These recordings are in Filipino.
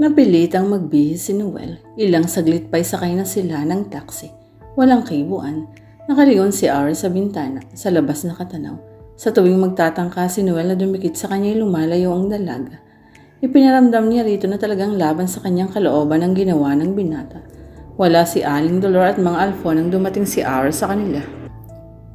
Napilitang magbihis si Noel. Ilang saglit pa'y sakay na sila ng taxi. Walang kibuan. Nakaligon si Ara sa bintana, sa labas na katanaw. Sa tuwing magtatangka si Noel na dumikit sa kanya lumalayo ang dalaga. Ipinaramdam niya rito na talagang laban sa kanyang kalooban ang ginawa ng binata. Wala si Aling Dolor at mga Alfo nang dumating si Ara sa kanila.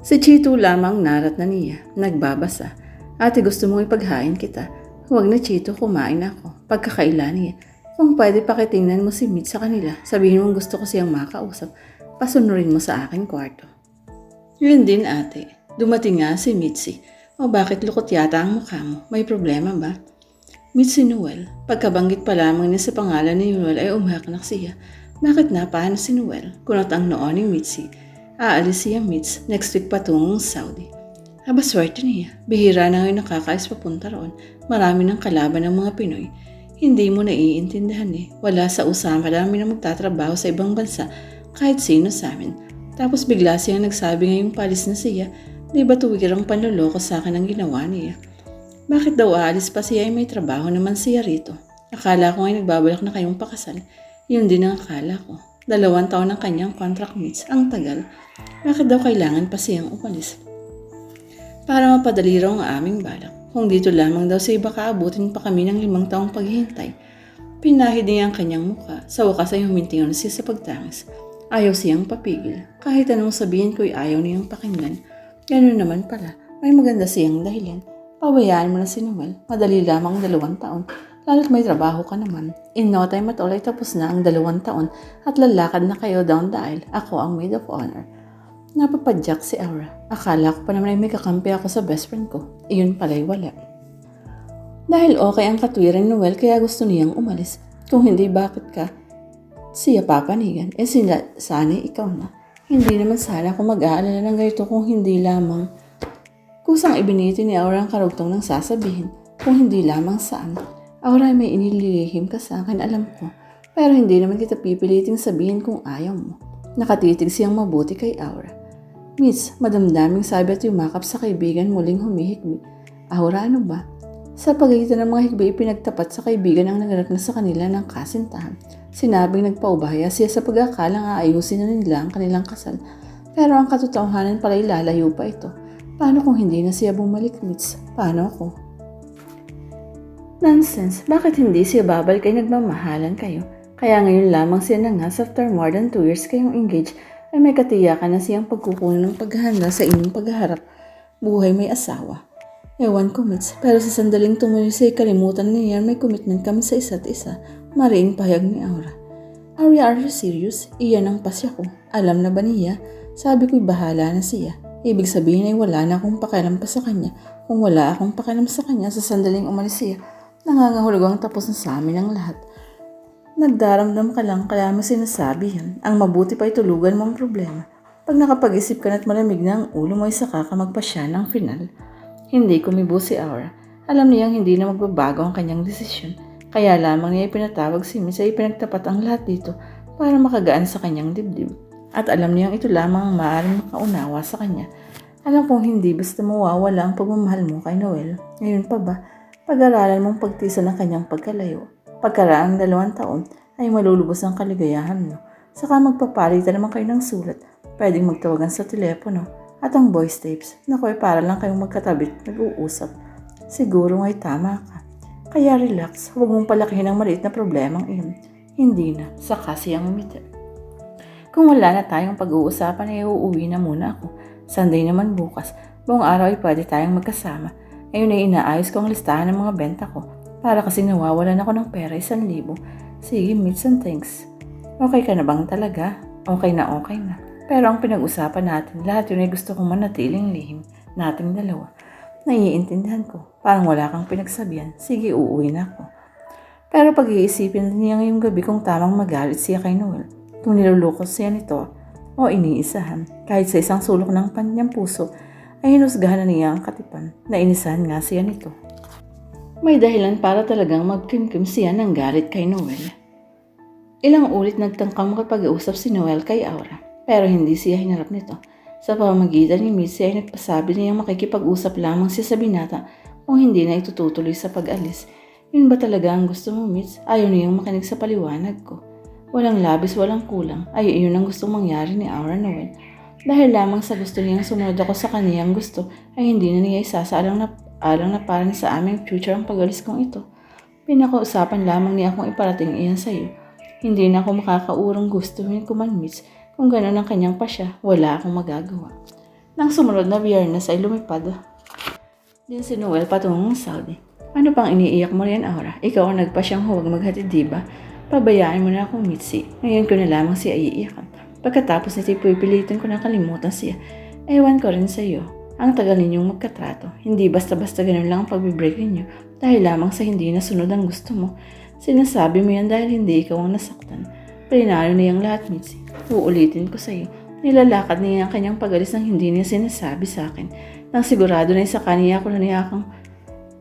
Si Chito lamang narat na niya, nagbabasa. Ate gusto mong ipaghain kita. Huwag na Chito, kumain ako. Pagkakailan niya. Kung pwede pakitingnan mo si Mitch sa kanila, sabihin mong gusto ko siyang makausap, pasunurin mo sa aking kwarto. Yun din ate. Dumating nga si Mitzi. O bakit lukot yata ang mukha mo? May problema ba? Mitzi Noel. Pagkabanggit pa lamang niya sa pangalan ni Noel ay umhaknak siya. Bakit na paano si Noel? Kunot ang noon ni Mitzi. Aalis siya Mitz next week patungong Saudi. Aba swerte niya. Bihira na ngayon nakakais papunta roon. Marami ng kalaban ng mga Pinoy. Hindi mo naiintindihan eh. Wala sa usama namin na magtatrabaho sa ibang bansa kahit sino sa amin. Tapos bigla siyang nagsabi ngayong palis na siya, di ba tuwirang panloloko sa akin ang ginawa niya? Bakit daw aalis pa siya ay may trabaho naman siya rito? Akala ko ay nagbabalak na kayong pakasal. Yun din ang akala ko. Dalawang taon ng kanyang contract meets. Ang tagal. Bakit daw kailangan pa siyang umalis? Para mapadali raw ang aming balak. Kung dito lamang daw siya baka abutin pa kami ng limang taong paghihintay. Pinahid niya ang kanyang muka. Sa wakas ay humintingan siya sa pagtangis. Ayaw siyang papigil. Kahit anong sabihin ko'y ayaw niyang pakinggan. Ganun naman pala. May maganda siyang dahilan. Pabayaan mo na si Noel. Madali lamang dalawang taon. Lalo't may trabaho ka naman. In no time at all ay tapos na ang dalawang taon at lalakad na kayo down the aisle. Ako ang maid of honor. Napapadyak si Aura. Akala ko pa naman ay may kakampi ako sa best friend ko. Iyon pala'y wala. Dahil okay ang katwiran ni Noel kaya gusto niyang umalis. Kung hindi bakit ka siya papanigan. Eh sila, sana ikaw na. Hindi naman sana ako mag-aalala ng ganito kung hindi lamang. Kusang ibiniti ni Aura ang karugtong ng sasabihin. Kung hindi lamang saan. Aura may inililihim ka sa akin, alam ko. Pero hindi naman kita pipiliting sabihin kung ayaw mo. Nakatitig siyang mabuti kay Aura. Miss, madamdaming sabi at yumakap sa kaibigan muling humihikbi. Aura, ano ba? Sa pagitan ng mga higbi, pinagtapat sa kaibigan ang naganap na sa kanila ng kasintahan. Sinabing nagpaubaya siya sa pagkakalang aayusin na nila ang kanilang kasal. Pero ang katotohanan pala ilalayo pa ito. Paano kung hindi na siya bumalik, Mitz? Paano ako? Nonsense. Bakit hindi siya babalik ay nagmamahalan kayo? Kaya ngayon lamang siya na nga after more than 2 years kayong engaged ay may katiyakan na siyang pagkukunan ng paghahanda sa inyong pagharap. Buhay may asawa. Ewan ko, Mitz, pero sa sandaling tumuloy siya kalimutan niya may commitment kami sa isa't isa. Mariing pahayag ni Aura. Aura, are you serious? Iyan ang pasya ko. Alam na ba niya? Sabi ko'y bahala na siya. Ibig sabihin ay wala na akong pakialam pa sa kanya. Kung wala akong pakialam sa kanya sa sandaling umalis siya, nangangahulog ang tapos na sa amin ang lahat. Nagdaramdam ka lang kaya mo sinasabi yan. Ang mabuti pa ay tulugan mo ang problema. Pag nakapag-isip ka na at malamig na ang ulo mo ay saka ka magpasya ng final. Hindi kumibo si Aura. Alam niyang hindi na magbabago ang kanyang desisyon. Kaya lamang niya ipinatawag si Miss ay pinagtapat ang lahat dito para makagaan sa kanyang dibdib. At alam niyang ito lamang ang maaaring makaunawa sa kanya. Alam kong hindi basta mawawala ang pagmamahal mo kay Noel. Ngayon pa ba, pag-aralan mong pagtisa ng kanyang pagkalayo. Pagkaraang dalawang taon ay malulubos ang kaligayahan mo. Saka magpapalitan naman kayo ng sulat. Pwedeng magtawagan sa telepono at ang voice tapes. Naku, ay para lang kayong magkatabi at nag-uusap. Siguro nga'y tama ka. Kaya relax, huwag mong palakihin ang maliit na problemang iyon. Hindi na, saka siyang umiti. Kung wala na tayong pag-uusapan ay uuwi na muna ako. Sunday naman bukas. Buong araw ay pwede tayong magkasama. Ngayon ay inaayos ko ang listahan ng mga benta ko. Para kasi nawawalan ako ng pera isang libo. Sige, meets and thanks. Okay ka na bang talaga? Okay na okay na. Pero ang pinag-usapan natin, lahat yun ay gusto kong manatiling lihim. Nating dalawa. Naiintindihan ko. Parang wala kang pinagsabihan. Sige, uuwi na ako. Pero pag-iisipin niya ngayong gabi kung tamang magalit siya kay Noel. Kung nilulukos siya nito o iniisahan. Kahit sa isang sulok ng kanyang puso ay hinusgahan na niya ang katipan. Nainisahan nga siya nito. May dahilan para talagang magkimkim siya ng galit kay Noel. Ilang ulit nagtangkang makapag-usap si Noel kay Aura, pero hindi siya hinarap nito. Sa pamamagitan ni Missy ay nagpasabi niyang makikipag-usap lamang siya sa binata kung hindi na itututuloy sa pag-alis. Yun ba talaga ang gusto mo, Mitch? Ayaw niyang makinig sa paliwanag ko. Walang labis, walang kulang. Ay, iyon ang gusto mangyari ni Aura Noel. Dahil lamang sa gusto niyang sumunod ako sa kaniyang gusto, ay hindi na niya isasaalang na, alang na parang sa aming future ang pag-alis kong ito. Pinakausapan lamang niya akong iparating iyan sa iyo. Hindi na ako makakaurong gustuhin ko man, Mitch. Kung gano'n ang kanyang pasya, wala akong magagawa. Nang sumunod na biyernes ay lumipad. Din si Noel patungong Saudi. Ano pang iniiyak mo riyan, Aura? Ikaw ang nagpasyang huwag maghatid, di ba? Pabayaan mo na akong Mitzi. Ngayon ko na lamang siya iiyakan. Pagkatapos nito'y pipilitin ko na kalimutan siya. Ewan ko rin sa iyo. Ang tagal ninyong magkatrato. Hindi basta-basta ganun lang ang pagbibreak ninyo dahil lamang sa hindi nasunod ang gusto mo. Sinasabi mo yan dahil hindi ikaw ang nasaktan. Prinalo niyang lahat, Mitzi. Uulitin ko sa iyo. Nilalakad niya ang kanyang pagalis nang hindi niya sinasabi sa akin. Nang sigurado na sa kanya ako na niya akong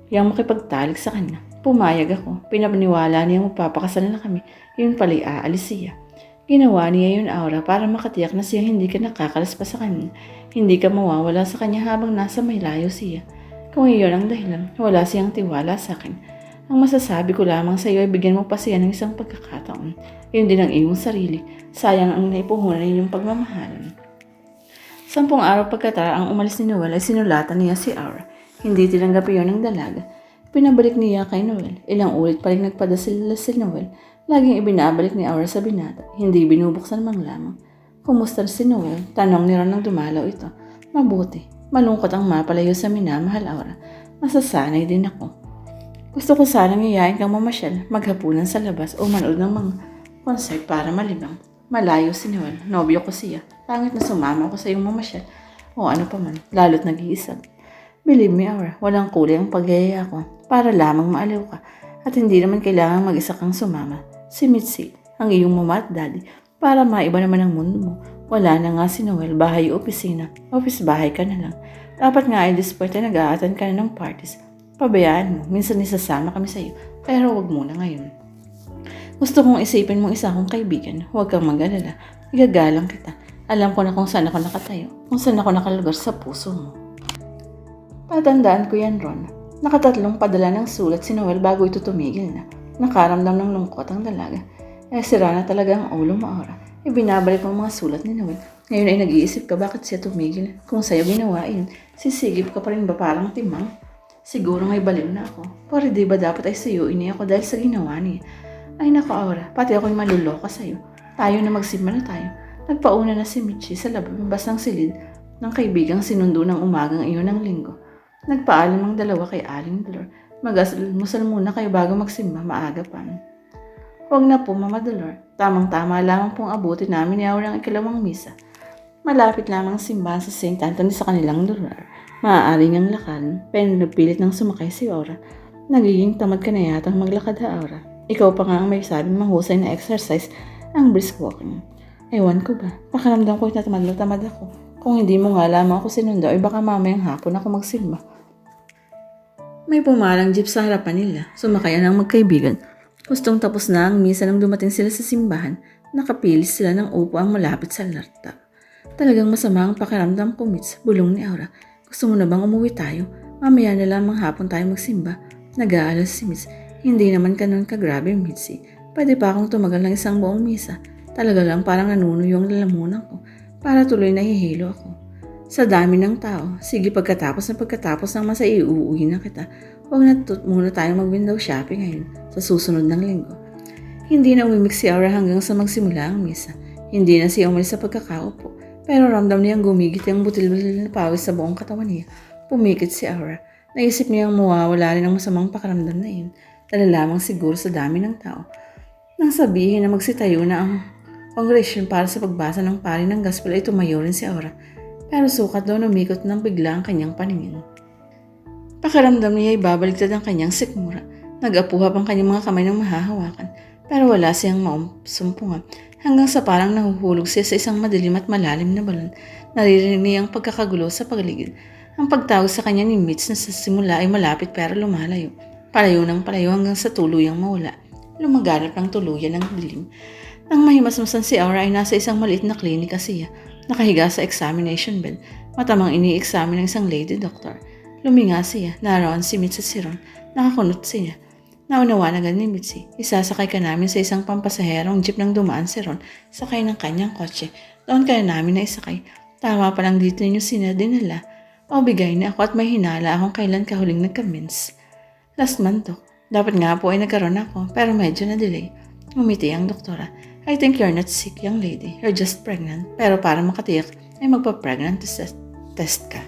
yang makipagtalik sa kanya. Pumayag ako. Pinapaniwala niya magpapakasal na kami. Yun pala'y aalis siya. Ginawa niya yun, Aura, para makatiyak na siya hindi ka nakakalas pa sa kanya. Hindi ka mawawala sa kanya habang nasa may layo siya. Kung iyon ang dahilan, wala siyang tiwala sa akin. Ang masasabi ko lamang sa iyo ay bigyan mo pa siya ng isang pagkakataon. Yun din ang iyong sarili. Sayang ang naipuhunan ninyong pagmamahalan. Sampung araw pagkatara ang umalis ni Noel ay sinulatan niya si Aura. Hindi tinanggap iyon ng dalaga. Pinabalik niya kay Noel. Ilang ulit pa rin nagpadasil si Noel. Laging ibinabalik ni Aura sa binata. Hindi binubuksan mang lamang. Kumusta si Noel? Tanong ni Ron nang dumalaw ito. Mabuti. Malungkot ang mapalayo sa minamahal Aura. Masasanay din ako. Gusto ko sanang iyayin kang mamasyal, maghapunan sa labas o manood ng mga concert para malibang. Malayo si Noel. Nobyo ko siya. Pangit na sumama ko sa iyong mamasyal. O ano pa man, lalo't nag-iisag. Believe me, Aura, walang kulay ang pagyaya ko para lamang maaliw ka at hindi naman kailangan mag-isa kang sumama. Si Mitzi, ang iyong mama at daddy, para maiba naman ang mundo mo. Wala na nga si Noel, bahay o opisina. Office bahay ka na lang. Dapat nga ay point ay nag-aatan ka na ng parties. Pabayaan mo, minsan isasama kami sa iyo, pero wag muna ngayon. Gusto kong isipin mong isa akong kaibigan. Huwag kang mag-alala. Igagalang kita. Alam ko na kung saan ako nakatayo. Kung saan ako nakalugar sa puso mo. Tatandaan ko yan, Ron. Nakatatlong padala ng sulat si Noel bago ito tumigil na. Nakaramdam ng lungkot ang dalaga. Eh, sira na talaga ang ulo mo, Aura. Ibinabalik mo ang mga sulat ni Noel. Ngayon ay nag-iisip ka bakit siya tumigil. Kung sa'yo ginawa yun, sisigip ka pa rin ba parang timang? Siguro ngay baliw na ako. Pero di ba dapat ay suyuin niya ako dahil sa ginawa niya? Ay nako, Aura. Pati ako'y maluloka sa'yo. Tayo na magsimba na tayo. Nagpauna na si Michi sa labas ng silid ng kaibigang sinundo ng umagang iyon ng linggo. Nagpaalam ang dalawa kay Aling Dolor. Mag-almusal muna kayo bago magsimba, maaga pa. Huwag na po, Mama Dolor. Tamang-tama lamang pong abutin namin ni ang ikalawang misa. Malapit lamang ang simbahan sa St. Anthony sa kanilang Dolor. Maaari niyang lakad, pero napilit ng sumakay si Aura. Nagiging tamad ka na yata maglakad ha, Aura. Ikaw pa nga ang may sabing mahusay na exercise ang brisk walking. Ewan ko ba, pakaramdam ko na tamad na tamad ako. Kung hindi mo nga lamang ako sinundo, ay baka mamayang hapon ako magsimba. May pumarang jeep sa harapan nila. Sumakayan ang magkaibigan. Gustong tapos na ang misa nang dumating sila sa simbahan. Nakapilis sila ng upo ang malapit sa larta. Talagang masama ang pakiramdam ko, Mitz. Bulong ni Aura. Gusto mo na bang umuwi tayo? Mamaya na lamang hapon tayo magsimba. Nag-aalas si Mitz. Hindi naman kanon kagrabe, Mitzi. Pwede pa akong tumagal ng isang buong misa. Talaga lang parang nanuno yung lalamunan ko. Para tuloy nahihilo ako. Sa dami ng tao, sige pagkatapos na pagkatapos ng masa iuuwi na kita. Huwag na muna tayong mag-window shopping ngayon sa susunod ng linggo. Hindi na umimik si Aura hanggang sa magsimula ang misa. Hindi na siya umalis sa pagkakaupo. Pero ramdam niyang gumigit ang butil-butil na pawis sa buong katawan niya. Pumikit si Aura. Naisip niyang mawawala rin ang masamang pakaramdam na iyon. Dala lamang siguro sa dami ng tao. Nang sabihin na magsitayo na ang congregation para sa pagbasa ng pari ng gospel ay tumayo rin si Aura. Pero sukat daw umikot ng bigla ang kanyang paningin. Pakiramdam niya ay babaliktad ang kanyang sikmura. Nag-apuhap ang kanyang mga kamay ng mahahawakan. Pero wala siyang maumsumpungan. Hanggang sa parang nahuhulog siya sa isang madilim at malalim na balon. Naririnig niya ang pagkakagulo sa paligid. Ang pagtawag sa kanya ni Mitch na sa simula ay malapit pero lumalayo. Palayo ng palayo hanggang sa tuluyang mawala. Lumaganap ng tuluyan ng dilim. Nang mahimasmasan si Aura ay nasa isang maliit na klinika siya. Nakahiga sa examination bed. Matamang ini-examine ng isang lady doctor. Luminga siya. Narawan si Mitch at si Ron. Nakakunot siya. Naunawa na agad ni Mitzi. Isasakay ka namin sa isang pampasaherong jeep nang dumaan si Ron sakay ng kanyang kotse. Doon ka na namin na isakay. Tama pa lang dito ninyo sinadinala. O bigay na ako at may hinala akong kailan ka huling nagkamins. Last month to. Dapat nga po ay nagkaroon ako pero medyo na-delay. Umiti ang doktora. I think you're not sick, young lady. You're just pregnant. Pero para makatiyak ay magpa-pregnant test, test ka.